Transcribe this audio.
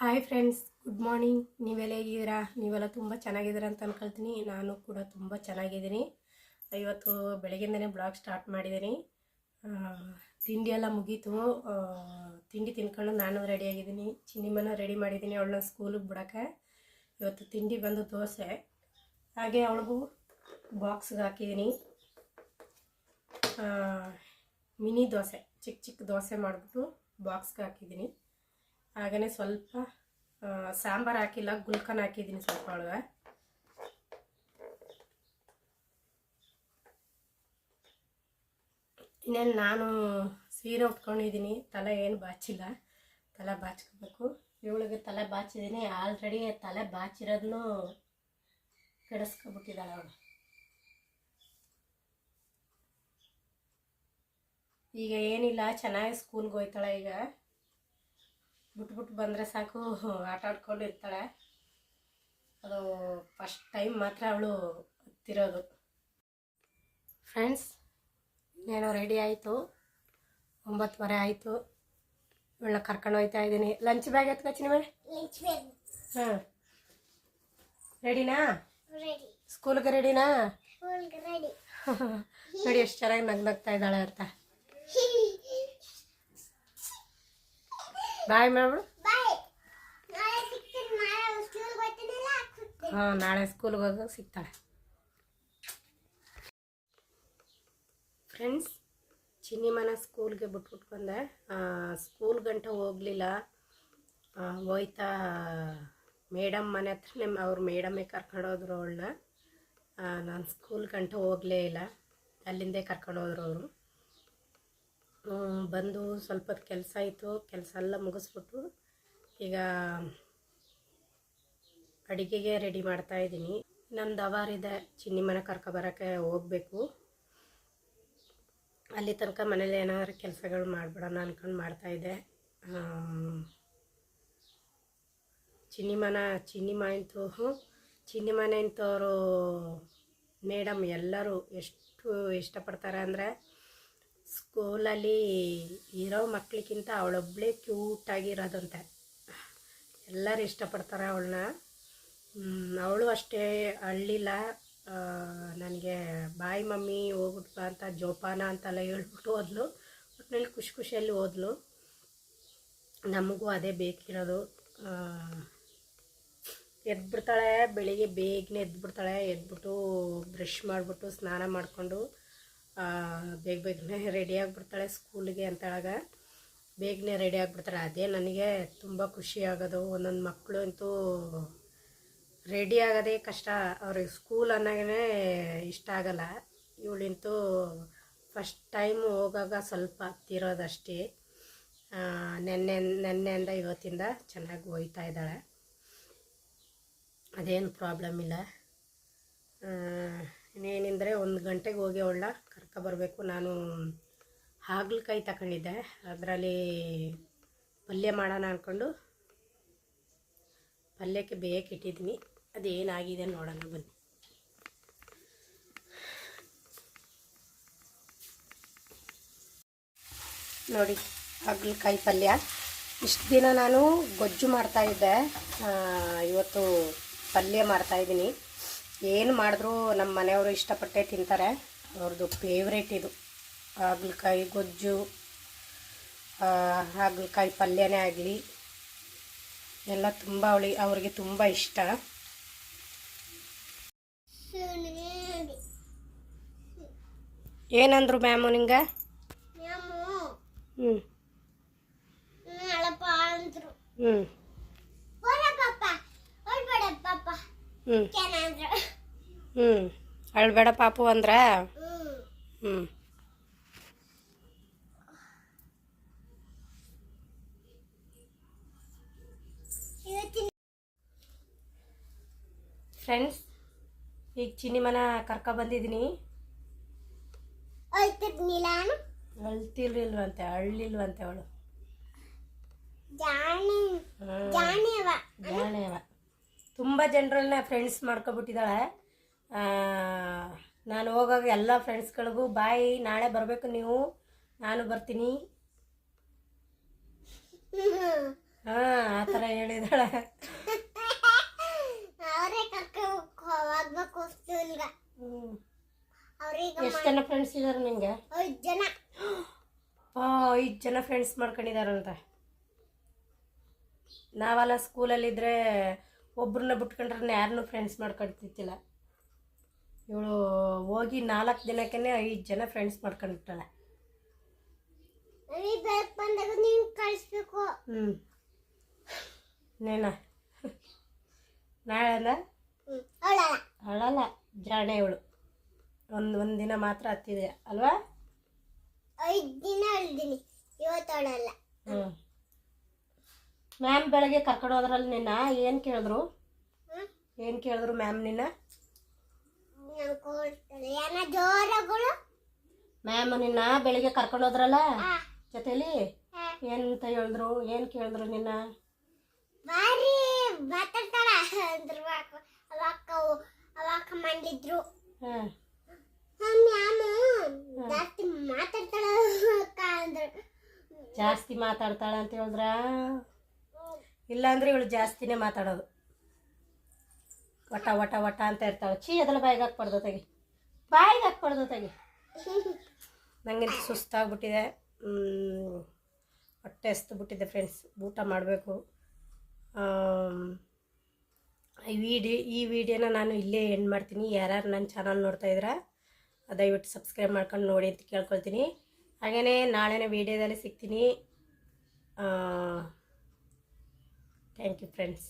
Hi friends good morning ನೀವೆಲ್ಲ ಹೇಗಿದ್ದೀರಾ? ನೀವೆಲ್ಲ ತುಂಬ ಚೆನ್ನಾಗಿದ್ದೀರಾ ಅಂತ ಅಂದ್ಕೊಳ್ತೀನಿ ನಾನು ಕೂಡ ತುಂಬ ಚೆನ್ನಾಗಿದ್ದೀನಿ. ಇವತ್ತು ಬೆಳಗ್ಗೆಯಿಂದನೇ ಬ್ಲಾಗ್ ಸ್ಟಾರ್ಟ್ ಮಾಡಿದ್ದೀನಿ. ತಿಂಡಿ ಎಲ್ಲ ಮುಗೀತು. ತಿಂಡಿ ತಿನ್ಕೊಂಡು ನಾನು ರೆಡಿಯಾಗಿದ್ದೀನಿ ಚಿನ್ನಿಮನ ರೆಡಿ ಮಾಡಿದ್ದೀನಿ ಅವಳನ್ನ ಸ್ಕೂಲಿಗೆ ಬಿಡೋಕ್ಕೆ. ಇವತ್ತು ತಿಂಡಿ ಬಂದು ದೋಸೆ. ಹಾಗೆ ಅವಳಿಗೂ ಬಾಕ್ಸ್ಗೆ ಹಾಕಿದ್ದೀನಿ. ಮಿನಿ ದೋಸೆ ಚಿಕ್ಕ ಚಿಕ್ಕ ದೋಸೆ ಮಾಡಿಬಿಟ್ಟು ಬಾಕ್ಸ್ಗೆ ಹಾಕಿದ್ದೀನಿ. ಹಾಗೆಯೇ ಸ್ವಲ್ಪ ಸಾಂಬಾರು ಹಾಕಿಲ್ಲ, ಗುಲ್ಕನ್ ಹಾಕಿದ್ದೀನಿ ಸ್ವಲ್ಪ ಒಳಗೆ. ಇನ್ನೇನು ನಾನು ಸೀರೆ ಉಟ್ಕೊಂಡಿದ್ದೀನಿ, ತಲೆ ಏನು ಬಾಚಿಲ್ಲ, ತಲೆ ಬಾಚ್ಕೋಬೇಕು. ಇವಳಿಗೆ ತಲೆ ಬಾಚಿದ್ದೀನಿ ಆಲ್ರೆಡಿ ತಲೆ ಬಾಚಿರೋದನ್ನು ಕೆಡಿಸ್ಕೊಬಿಟ್ಟಿದ್ದಾಳೆ ಅವಳು. ಈಗ ಏನಿಲ್ಲ, ಚೆನ್ನಾಗಿ ಸ್ಕೂಲ್ಗೆ ಹೋಯ್ತಾಳೆ ಈಗ. ಬಿಟ್ಬಿಟ್ಟು ಬಂದರೆ ಸಾಕು. ಆಟ ಆಡ್ಕೊಂಡು ಇರ್ತಾಳೆ. ಅದು ಫಸ್ಟ್ ಟೈಮ್ ಮಾತ್ರ ಅವಳು ಹತ್ತಿರೋದು ಫ್ರೆಂಡ್ಸ್ ಇನ್ನೇನೋ ರೆಡಿ ಆಯಿತು. ಒಂಬತ್ತುವರೆ ಆಯಿತು. ಇವಳನ್ನ ಕರ್ಕೊಂಡು ಹೋಗ್ತಾ ಇದ್ದೀನಿ. ಲಂಚ್ ಬ್ಯಾಗ್ ಮೇಲೆ win. ಹಾಂ. ರೆಡಿನಾ. ಸ್ಕೂಲ್ಗೆ ರೆಡಿನಾ. ನೋಡಿ ಎಷ್ಟು ಚೆನ್ನಾಗಿ ನಗ್ನಗ್ತಾ ಇದ್ದಾಳೆ ಅಂತ. ಬಾಯ್ ಮಾಡ್ಬಿಡು ಹಾಂ ನಾಳೆ ಸ್ಕೂಲ್ಗೆ ಹೋಗಿ ಸಿಗ್ತಾಳೆ. ಫ್ರೆಂಡ್ಸ್ ಚಿನ್ನಿಮನ ಸ್ಕೂಲ್ಗೆ ಬಿಟ್ಬಿಟ್ಟು ಬಂದೆ. ಸ್ಕೂಲ್ ಗಂಟ ಹೋಗಲಿಲ್ಲ. ಹೋಯ್ತಾ ಮೇಡಮ್ ಮನೆ ಹತ್ರನೇ ಅವ್ರ ಮೇಡಮ್ಮೇ ಕರ್ಕೊಂಡೋದ್ರು ಅವಳನ್ನ. ನಾನು ಸ್ಕೂಲ್ ಗಂಟ ಹೋಗಲೇ ಇಲ್ಲ. ಅಲ್ಲಿಂದೇ ಕರ್ಕೊಂಡೋದ್ರು ಅವರು. ಬಂದು ಸ್ವಲ್ಪ ಕೆಲಸ ಇತ್ತು ಕೆಲಸ ಎಲ್ಲ ಮುಗಿಸ್ಬಿಟ್ಟು ಈಗ ಅಡಿಗೆಗೆ ರೆಡಿ ಮಾಡ್ತಾ ಇದ್ದೀನಿ. ನಂದು ಅವಾರಿದೆ ಚಿನ್ನಿ ಮನೆ ಕರ್ಕೊಬರೋಕ್ಕೆ ಹೋಗಬೇಕು. ಅಲ್ಲಿ ತನಕ ಮನೇಲಿ ಏನಾದ್ರು ಕೆಲಸಗಳು ಮಾಡಿಬಿಡೋಣ ಅಂದ್ಕೊಂಡು ಮಾಡ್ತಾಯಿದ್ದೆ ಚಿನ್ನಿ ಮನ, ಚಿನ್ನಿ ಮಾಯಿಂತು ಚಿನ್ನಿ ಮನೆ ಮೇಡಮ್ ಎಲ್ಲರೂ ಎಷ್ಟು ಇಷ್ಟಪಡ್ತಾರೆ ಅಂದರೆ ಸ್ಕೂಲಲ್ಲಿ ಇರೋ ಮಕ್ಳಿಗಿಂತ ಅವಳೊಬ್ಬಳೇ ಕ್ಯೂಟಾಗಿರೋದಂತೆ. ಎಲ್ಲರೂ ಇಷ್ಟಪಡ್ತಾರೆ ಅವಳನ್ನ. ಅವಳು ಅಷ್ಟೇ ಅಳ್ಳಿಲ್ಲ. ನನಗೆ ಬಾಯಿ ಮಮ್ಮಿ ಹೋಗ್ಬಿಟ್ಟು ಬಾ ಅಂತ ಜೋಪಾನ ಅಂತೆಲ್ಲ ಹೇಳ್ಬಿಟ್ಟು ಹೋದ್ಲು. ಒಟ್ಟಿನಲ್ಲಿ ಖುಷಿ ಖುಷಿಯಲ್ಲಿ ಹೋದ್ಲು. ನಮಗೂ ಅದೇ ಬೇಕಿರೋದು. ಎದ್ಬಿಡ್ತಾಳೆ, ಬೆಳಿಗ್ಗೆ ಬೇಗನೆ ಎದ್ಬಿಡ್ತಾಳೆ. ಎದ್ಬಿಟ್ಟು ಬ್ರಷ್ ಮಾಡಿಬಿಟ್ಟು ಸ್ನಾನ ಮಾಡಿಕೊಂಡು ಬೇಗ ಬೇಗನೆ ರೆಡಿ ಆಗಿಬಿಡ್ತಾಳೆ ಸ್ಕೂಲಿಗೆ ಅಂತೇಳಾಗ. ಬೇಗನೆ ರೆಡಿ ಆಗಿಬಿಡ್ತಾರೆ ಅದೇ ನನಗೆ ತುಂಬ ಖುಷಿ ಆಗೋದು. ಒಂದೊಂದು ಮಕ್ಕಳು ಅಂತೂ ರೆಡಿ ಆಗೋದೇ ಕಷ್ಟ. ಅವ್ರಿಗೆ ಸ್ಕೂಲ್ ಅನ್ನೋಗೇ ಇಷ್ಟ ಆಗಲ್ಲ. ಇವಳಿಂತೂ ಫಸ್ಟ್ ಟೈಮ್ ಹೋಗಾಗ ಸ್ವಲ್ಪ ಹತ್ತಿರೋದಷ್ಟೇ. ನೆನ್ನೆ, ನೆನ್ನೆಯಿಂದ ಇವತ್ತಿಂದ ಚೆನ್ನಾಗಿ ಹೋಯ್ತಾ ಇದ್ದಾಳೆ. ಅದೇನು ಪ್ರಾಬ್ಲಮ್ ಇಲ್ಲ. ಇನ್ನೇನೆಂದರೆ ಒಂದು ಗಂಟೆಗೆ ಹೋಗಿ ಅವಳನ್ನ ಕರ್ಕೊಬರ್ಬೇಕು ನಾನು ಹಾಗಲಕಾಯಿ ತಗೊಂಡಿದ್ದೆ. ಅದರಲ್ಲಿ ಪಲ್ಯ ಮಾಡೋಣ ಅಂದ್ಕೊಂಡು ಪಲ್ಯಕ್ಕೆ ಬೇಯಕ್ಕೆ ಇಟ್ಟಿದ್ದೀನಿ. ಅದೇನಾಗಿದೆ ನೋಡೋಣ, ಬನ್ನಿ. ನೋಡಿ, ಹಾಗಲಕಾಯಿ ಪಲ್ಯ. ಇಷ್ಟು ದಿನ ನಾನು ಗೊಜ್ಜು ಮಾಡ್ತಾಯಿದ್ದೆ ಇವತ್ತು ಪಲ್ಯ ಮಾಡ್ತಾಯಿದ್ದೀನಿ ಏನು ಮಾಡಿದ್ರೂ ನಮ್ಮ ಮನೆಯವರು ಇಷ್ಟಪಟ್ಟೆ ತಿಂತಾರೆ. ಅವ್ರದ್ದು ಫೇವ್ರೇಟ್ ಇದು. ಹಾಗಲಕಾಯಿ ಗೊಜ್ಜು ಹಾಗಲಕಾಯಿ ಪಲ್ಯನೇ ಆಗಲಿ, ಎಲ್ಲ ತುಂಬ ಅವಳಿ, ಅವ್ರಿಗೆ ತುಂಬ ಇಷ್ಟ. ಏನಂದ್ರು ಮ್ಯಾಮು ನಿಂಗೆ? ಹ್ಞೂ ಹ್ಞೂ ಹ್ಞೂ ಹ್ಞೂ ಅಳ್ಬೇಡ ಪಾಪು ಅಂದ್ರ? ಹ್ಞೂ ಫ್ರೆಂಡ್ಸ್ ಈಗ ಚಿನ್ನಿಮನ ಕರ್ಕೊ ಬಂದಿದ್ದೀನಿ. ಅಳ್ತಿರ್ಲಿಲ್ವಂತೆ ಅಳ್ಳಿಲ್ವಂತೆ ಅವಳು. ಜಾಣೆವ ತುಂಬ ಜನರನ್ನ ಫ್ರೆಂಡ್ಸ್ ಮಾಡ್ಕೊಬಿಟ್ಟಿದ್ದಾಳೆ. ನಾನು ಹೋಗಾಗ ಎಲ್ಲ ಫ್ರೆಂಡ್ಸ್ಗಳಿಗೂ ಬಾಯ್ ನಾಳೆ ಬರಬೇಕು ನೀವು. ನಾನು ಬರ್ತೀನಿ. ಹಾಂ ಆ ಥರ ಹೇಳಿದಾಳೆ. ಎಷ್ಟು ಜನ ಫ್ರೆಂಡ್ಸ್ ಇದ್ದಾರೆ ನಿಂಗೆ? ಐದು ಜನ. ಐದು ಜನ ಫ್ರೆಂಡ್ಸ್ ಮಾಡ್ಕೊಂಡಿದಾರಂತ. ನಾವೆಲ್ಲ ಸ್ಕೂಲಲ್ಲಿದ್ದರೆ ಒಬ್ರನ್ನ ಬಿಟ್ಕೊಂಡ್ರೆ ಯಾರನ್ನೂ ಫ್ರೆಂಡ್ಸ್ ಮಾಡ್ಕೊಳ್ತಿದ್ದಿಲ್ಲ. ಇವಳು ಹೋಗಿ ನಾಲ್ಕು ದಿನಕ್ಕೆ ಐದು ಜನ ಫ್ರೆಂಡ್ಸ್ ಮಾಡ್ಕೊಂಡಿರ್ತಾಳೆ ಹ್ಞೂ ನೇನ ನಾಳೆ ಅಂದ ಹ್ಮ್. ಅವಳಲ್ಲ? ಅಳಲ್ಲ ಜಾಣೆ ಇವಳು. ಒಂದು ಒಂದು ದಿನ ಮಾತ್ರ ಹತ್ತಿದೆ ಅಲ್ವಾ? ಐದು ದಿನ ಅಳ್ದಿನಿ ಇವತ್ತು ಅಳಲ್ಲ ಹ್ಞೂ ಮ್ಯಾಮ್ ಬೆಳಗ್ಗೆ ಕರ್ಕೊಂಡು ಹೋದ್ರಲ್ಲಿ ನಿನ್ನ ಏನು ಕೇಳಿದ್ರು? ಏನು ಕೇಳಿದ್ರು ಮ್ಯಾಮ್ ನಿನ್ನ? ಏನ ಜೋರಗಳು? ಮ್ಯಾಮ್ ನಿನ್ನ ಬೆಳಿಗ್ಗೆ ಕರ್ಕೊಂಡು ಹೋದ್ರಲ್ಲ? ಜೊತೆಲಿ ಏನಂತ ಹೇಳಿದ್ರು? ಏನು ಕೇಳಿದ್ರು ನಿನ್ನ? ಬಾರಿ ಮಾತಾಡ್ತಾಳ ಅಂದ್ರು ಅಕ್ಕ- ಅವಾಕ ಅವಾಕ ಮಂಡಿದ್ರು. ಮ್ಯಾಮು. ಜಾಸ್ತಿ ಮಾತಾಡ್ತಾಳ ಅಕ್ಕ ಅಂದ್ರು. ಜಾಸ್ತಿ ಮಾತಾಡ್ತಾಳೆ ಅಂತ ಹೇಳಿದ್ರ? ಇಲ್ಲಾಂದ್ರೆ ಇವಳು ಜಾಸ್ತಿನೇ ಮಾತಾಡೋದು. ವಟ ವಟ ವಟ ಅಂತ ಇರ್ತಾಳೆ ಚೀ ಅದೆಲ್ಲ ಬಾಯಿಗೆ ಹಾಕ್ಬಾರ್ದು ತೆಗಿ. ಬಾಯಿಗೆ ಹಾಕ್ಬಾರ್ದು ತೆಗಿ. ನನಗೆ ಸುಸ್ತಾಗ್ಬಿಟ್ಟಿದೆ. ಹೊಟ್ಟೆ ಹಸ್ತು ಬಿಟ್ಟಿದೆ ಫ್ರೆಂಡ್ಸ್ ಊಟ ಮಾಡಬೇಕು. ಈ ವಿಡಿಯೋ ಈ ವಿಡಿಯೋನ ನಾನು ಇಲ್ಲೇ ಎಂಡ್ ಮಾಡ್ತೀನಿ. ಯಾರ್ಯಾರು ನನ್ನ ಚಾನಲ್ ನೋಡ್ತಾ ಇದ್ರೆ ದಯವಿಟ್ಟು ಸಬ್ಸ್ಕ್ರೈಬ್ ಮಾಡ್ಕೊಂಡು ನೋಡಿ ಅಂತ ಕೇಳ್ಕೊಳ್ತೀನಿ. ಹಾಗೆಯೇ ನಾಳೆನೇ ವಿಡಿಯೋದಲ್ಲಿ ಸಿಗ್ತೀನಿ. Thank you friends